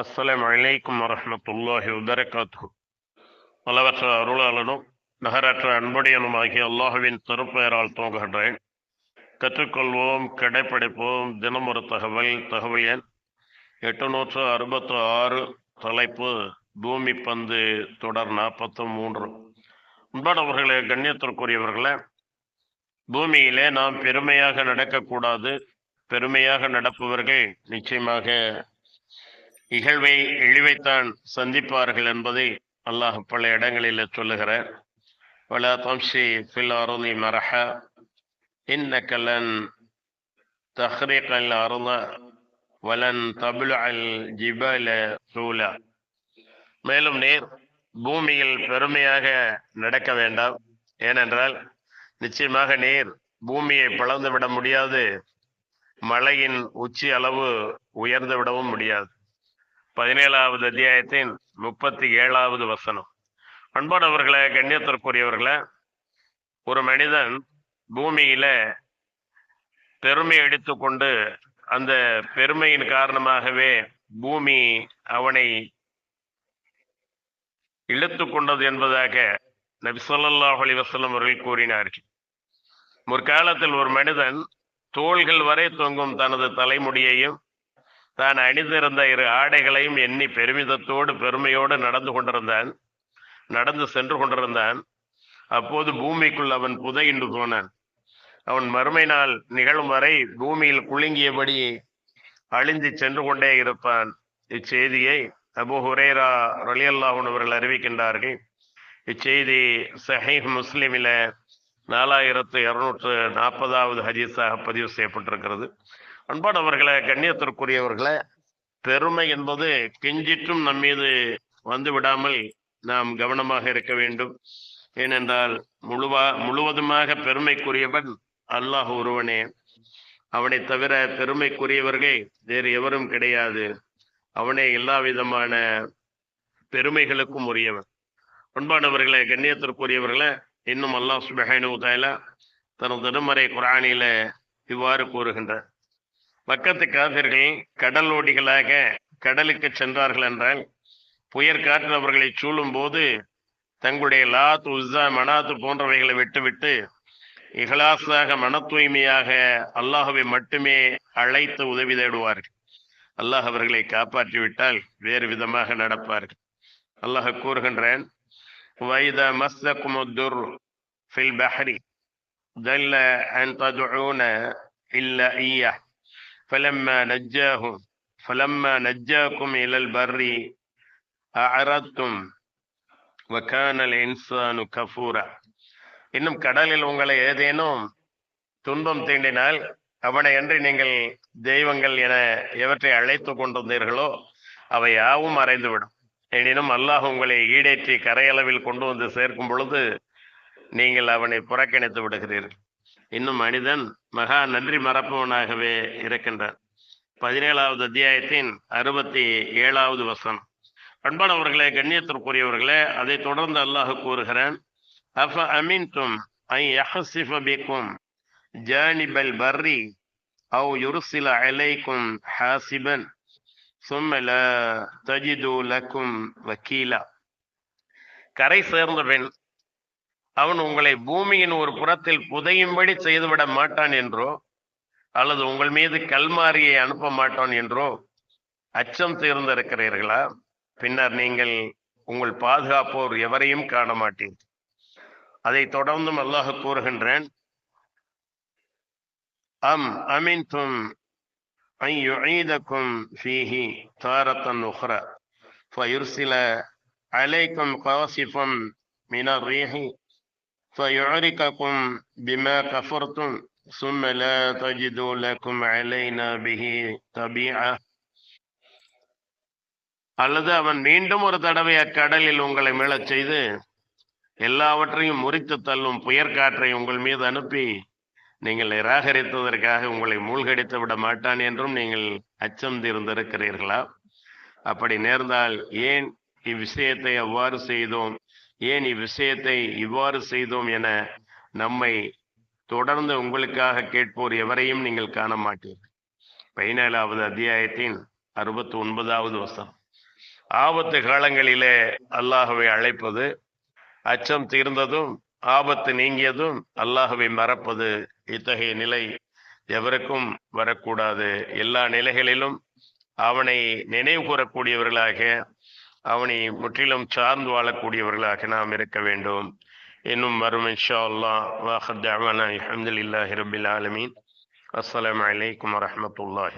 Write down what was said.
அஸ்லாம் வலைக்கம் வரமத்துல்லாஹி உதரகாத்து பலவற்ற அருளாளனும் நகரற்ற அன்புடையனுமாகிய அல்லாஹுவின் திருப்பெயரால் துவங்குகின்றேன். கற்றுக்கொள்வோம் கடைப்பிடிப்போம் தினமொரு தகவல் தகவல் எண் எட்டுநூற்று அறுபத்து ஆறு தலைப்பு பூமி பந்து தொடர் நாற்பத்து மூன்று. உண்பானவர்களே கண்ணியத்திற்குரியவர்களே பூமியிலே நாம் பெருமையாக நடக்கக்கூடாது பெருமையாக நடப்பவர்கள் நிச்சயமாக இகழ்வை இழிவைத்தான் சந்திப்பார்கள் என்பதை அல்லாஹ் பல இடங்களில் சொல்லுகிறார். வலா தம்சி ஃபில் அருளி மரஹ இன்னக்கலன் லன் தஹ்ரிக அல் அருள வலன் தபுல அல் ஜிபல சூலா. மேலும் நீர் பூமியில் பெருமையாக நடக்க வேண்டாம். ஏனென்றால் நிச்சயமாக நீர் பூமியை பிளந்து விட முடியாது. மலையின் உச்சி அளவு உயர்ந்து விடவும் முடியாது. பதினேழாவது அத்தியாயத்தின் முப்பத்தி ஏழாவது வசனம். அன்பானவர்களே கண்ணியத்திற்குரியவர்களே ஒரு மனிதன் பூமியில பெருமை எடுத்துக்கொண்டு அந்த பெருமையின் காரணமாகவே பூமி அவனை இழுத்து கொண்டது என்பதாக நபி சொல்லாஹ் அலிவசல்லம் அவர்கள் கூறினார்கள். முற்காலத்தில் ஒரு மனிதன் தோள்கள் வரை தொங்கும் தனது தலைமுடியையும் தான் அணிந்திருந்த இரு ஆடைகளையும் எண்ணி பெருமிதத்தோடு பெருமையோடு நடந்து கொண்டிருந்தான். நடந்து சென்று கொண்டிருந்தான். அப்போது பூமிக்குள் அவன் புதையின்று போனான். அவன் மறுமை நாள் நிகழும் வரை பூமியில் குலுங்கியபடி அழிந்து சென்று கொண்டே இருப்பான். இச்செய்தியை அபு ஹுரேரா ரலியல்லாஹன் அவர்கள் அறிவிக்கின்றார்கள். இச்செய்தி சஹீஹ் முஸ்லிமில நாலாயிரத்து இருநூற்று நாற்பதாவது ஹதீஸாக பதிவு செய்யப்பட்டிருக்கிறது. அன்பானவர்களே கண்ணியத்திற்குரியவர்களே பெருமை என்பது கெஞ்சிற்றும் நம் மீது வந்து விடாமல் நாம் கவனமாக இருக்க வேண்டும். ஏனென்றால் முழுவா முழுவதுமாக பெருமைக்குரியவன் அல்லாஹ் ஒருவனே. அவனை தவிர பெருமைக்குரியவர்கள் வேறு எவரும் கிடையாது. அவனே எல்லா விதமான பெருமைகளுக்கும் உரியவன். அன்பானவர்களே கண்ணியத்திற்குரியவர்களே இன்னும் அல்லாஹ் சுபஹானு தாலா தனது திருமறை குரானில இவ்வாறு கூறுகின்றார். மக்கத்து காவிர்கள் கடலோடிகளாக கடலுக்கு சென்றார்கள் என்றால் புயற் காற்று அவர்களை சூழும் போது தங்களுடைய லாத் உஸ்ஸா மனாத்து போன்றவைகளை விட்டுவிட்டு இஹலாசாக மன தூய்மையாக அல்லாஹுவை மட்டுமே அழைத்து உதவி தேடுவார்கள். அல்லாஹ் அவர்களை காப்பாற்றிவிட்டால் வேறு விதமாக நடப்பார்கள். அல்லாஹ் கூறுகின்றேன் வைத மஸ்தகுமுர் ஃபில் பஹ்ரி தல்ல அன் ததுன இல்ல ஐயா فلما نجاهم فلما نجاكم إلى البر أعرضتم وكان الإنسان كفورا இன்னும் கடலில் உங்களை ஏதேனும் துன்பம் தீண்டினால் அவனை அன்றி நீங்கள் தெய்வங்கள் என எவற்றை அழைத்து கொண்டிருந்தீர்களோ அவை யாவும் மறைந்துவிடும் எனினும் அல்லாஹ் உங்களை ஈடேற்றி கரையளவில் கொண்டு வந்து சேர்க்கும் பொழுது நீங்கள் அவனை புறக்கணித்து விடுகிறீர்கள் இன்னும் மனிதன் மகா நன்றி மறப்பவனாகவே இருக்கின்றான் பதினேழாவது அத்தியாயத்தின் அறுபத்தி ஏழாவது வசனம். அன்பானவர்களே கண்ணியத்திற்குரியவர்களே அதை தொடர்ந்து அல்லாஹ் கூறுகிறேன் அஃப அமீன்தும் ஐ யஹசிஃப பிக்கும் பர்ரி அவு யுருசில அலைக்கும் ஹாசிபன் சும்மல தஜிது லக்கும் வக்கீலா. கரை சேர்ந்த பெண் அவன் உங்களை பூமியின் ஒரு புறத்தில் புதையும்படி செய்துவிட மாட்டான் என்றோ அல்லது உங்கள் மீது கல்மாரியை அனுப்ப மாட்டான் என்றோ அச்சம் தீர்ந்திருக்கிறீர்களா? பின்னர் நீங்கள் உங்கள் பாதுகாப்போர் எவரையும் காண மாட்டீர்கள் அதை தொடர்ந்தும் அல்லாஹ் கூறுகின்றேன் அம் அமீன் தும் ஐயுதக்கும் ஃபீஹி فيعرككم بما كفرتم ثم لا تجدوا لكم علينا به تبيعة அல்லது அவன் மீண்டும் ஒரு தடவை அக்கடலில் உங்களை மீளச் செய்து எல்லாவற்றையும் முறித்து தள்ளும் புயற்காற்றை உங்கள் மீது அனுப்பி நீங்கள் நிராகரித்ததற்காக உங்களை மூழ்கடித்து விட மாட்டான் என்றும் நீங்கள் அச்சம் தீர்ந்திருக்கிறீர்களா அப்படி நேர்ந்தால் ஏன் இவ்விஷயத்தை அவ்வாறு செய்தோம் ஏன் இவ்விஷயத்தை இவ்வாறு செய்தோம் என நம்மை தொடர்ந்து உங்களுக்காக கேட்போர் எவரையும் நீங்கள் காண மாட்டீர்கள் பதினேழாவது அத்தியாயத்தின் அறுபத்தி ஒன்பதாவது வசனம். ஆபத்து காலங்களிலே அல்லாஹுவை அழைப்பது அச்சம் தீர்ந்ததும் ஆபத்து நீங்கியதும் அல்லாஹுவை மறப்பது இத்தகைய நிலை எவருக்கும் வரக்கூடாது. எல்லா நிலைகளிலும் அவனை நினைவு கூறக்கூடியவர்களாக அவனை முற்றிலும் சார்ந்து வாழக்கூடியவர்களாக நாம் இருக்க வேண்டும். இன்னும் வரும் இன்ஷா அல்லாஹ் வாஹத் அல்ஹம்துலில்லாஹி ரபில் ஆலமீன். அஸ்ஸலாமு அலைக்கும் வரஹ்மத்துல்லாஹி.